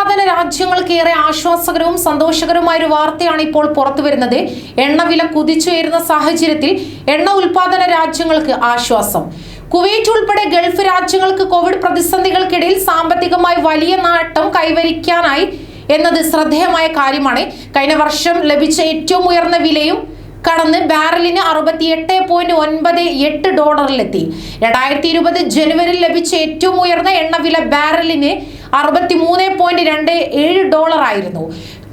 ഉൽപാദന രാജ്യങ്ങൾക്ക് ഏറെ ആശ്വാസകരവും സന്തോഷകരവുമായ ഒരു വാർത്തയാണ് ഇപ്പോൾ പുറത്തു വരുന്നത്. എണ്ണവില കുതിച്ചുയരുന്ന സാഹചര്യത്തിൽ എണ്ണ ഉൽപാദന രാജ്യങ്ങൾക്ക് ആശ്വാസം. കുവൈറ്റ് ഉൾപ്പെടെ ഗൾഫ് രാജ്യങ്ങൾക്ക് കോവിഡ് പ്രതിസന്ധികൾക്കിടയിൽ സാമ്പത്തികമായി വലിയ നേട്ടം കൈവരിക്കാനായി എന്നത് ശ്രദ്ധേയമായ കാര്യമാണ്. കഴിഞ്ഞ വർഷം ലഭിച്ച ഏറ്റവും ഉയർന്ന വിലയും കടന്ന് ബാരലിന് അറുപത്തിയെട്ട് പോയിന്റ് ഒൻപത് എട്ട് ഡോളറിലെത്തി. രണ്ടായിരത്തി ഇരുപത് ജനുവരിയിൽ ലഭിച്ച ഏറ്റവും ഉയർന്ന എണ്ണവില ബാരലിന് അറുപത്തി മൂന്ന് പോയിന്റ് രണ്ട് ഏഴ് ഡോളർ ആയിരുന്നു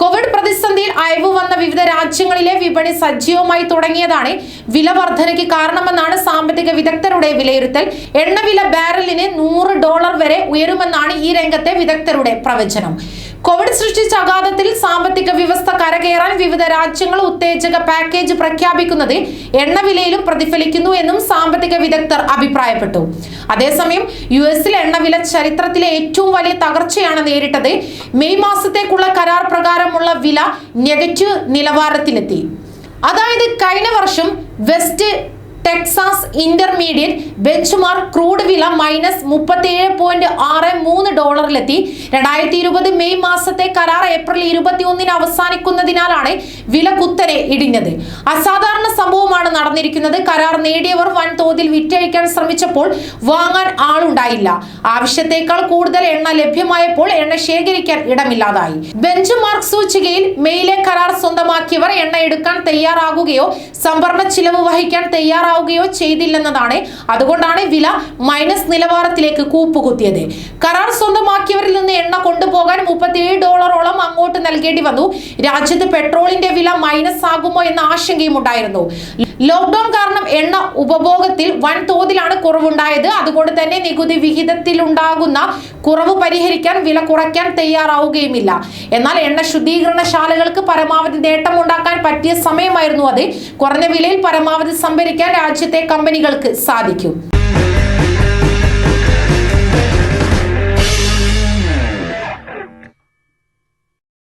കോവിഡ് പ്രതിസന്ധിയിൽ അയവ് വന്ന വിവിധ രാജ്യങ്ങളിലെ വിപണി സജീവമായി തുടങ്ങിയതാണ് വില വർധനയ്ക്ക് കാരണമെന്നാണ് സാമ്പത്തിക വിദഗ്ധരുടെ വിലയിരുത്തൽ. എണ്ണവില ബാരലിന് നൂറ് ഡോളർ വരെ ഉയരുമെന്നാണ് ഈ രംഗത്തെ വിദഗ്ധരുടെ പ്രവചനം. കോവിഡ് സൃഷ്ടിച്ച അഗാധത്തിൽ സാമ്പത്തിക വ്യവസ്ഥ കരകയറാൻ വിവിധ രാജ്യങ്ങൾ ഉത്തേജക പാക്കേജ് പ്രഖ്യാപിക്കുന്നത് എണ്ണവിലയിലും പ്രതിഫലിക്കുന്നു എന്നും സാമ്പത്തിക വിദഗ്ധർ അഭിപ്രായപ്പെട്ടു. അതേസമയം യു എസിൽ എണ്ണവില ചരിത്രത്തിലെ ഏറ്റവും വലിയ തകർച്ചയാണ് നേരിട്ടത്. മെയ് മാസത്തേക്കുള്ള കരാർ പ്രകാരമുള്ള വില നെഗറ്റീവ് നിലവാരത്തിലെത്തി. അതായത് കഴിഞ്ഞ വർഷം West Texas intermediate benchmark crude വില മൈനസ് മുപ്പത്തിയേഴ് പോയിന്റ് ആറ് മൂന്ന് ഡോളറിലെത്തി. രണ്ടായിരത്തി ഇരുപത് മെയ് മാസത്തെ കരാർ ഏപ്രിൽ ഇരുപത്തി ഒന്നിന് അവസാനിക്കുന്നതിനാലാണ് വില കുത്തനെ ഇടിഞ്ഞത്. അസാധാരണ നടന്നിരിക്കുന്നത്. കരാർ നേടിയവർ വൻതോതിൽ വിറ്റഴിക്കാൻ ശ്രമിച്ചപ്പോൾ വാങ്ങാൻ ആളുണ്ടായില്ല. ആവശ്യത്തേക്കാൾ കൂടുതൽ എണ്ണ ലഭ്യമായപ്പോൾ എണ്ണ ശേഖരിക്കാൻ ഇടമില്ലാതായി. ബെഞ്ച് മാർക്ക് സൂചികയിൽ മെയിലെ കരാർ സ്വന്തമാക്കിയവർ എണ്ണ എടുക്കാൻ തയ്യാറാകുകയോ സംഭരണ ചിലവ് വഹിക്കാൻ തയ്യാറാവുകയോ ചെയ്തില്ലെന്നതാണ്. അതുകൊണ്ടാണ് വില മൈനസ് നിലവാരത്തിലേക്ക് കൂപ്പുകുത്തിയത്. കരാർ സ്വന്തമാക്കിയവരിൽ നിന്ന് എണ്ണ കൊണ്ടുപോകാൻ മുപ്പത്തിയേഴ് ഡോളറോളം അങ്ങോട്ട് നൽകേണ്ടി വന്നു. രാജ്യത്ത് പെട്രോളിന്റെ വില മൈനസ് ആകുമോ എന്ന ആശങ്കയും ഉണ്ടായിരുന്നു ലോക്ക്ഡൌൺ കാരണം എണ്ണ ഉപഭോഗത്തിൽ വൻ തോതിലാണ് കുറവുണ്ടായത്. അതുകൊണ്ട് തന്നെ നികുതി വിഹിതത്തിലുണ്ടാകുന്ന കുറവ് പരിഹരിക്കാൻ വില കുറയ്ക്കാൻ തയ്യാറാവുകയുമില്ല. എന്നാൽ എണ്ണ ശുദ്ധീകരണശാലകൾക്ക് പരമാവധി നേട്ടം ഉണ്ടാക്കാൻ പറ്റിയ സമയമായിരുന്നു അത്. കുറഞ്ഞ വിലയിൽ പരമാവധി സംഭരിക്കാൻ രാജ്യത്തെ കമ്പനികൾക്ക് സാധിക്കും.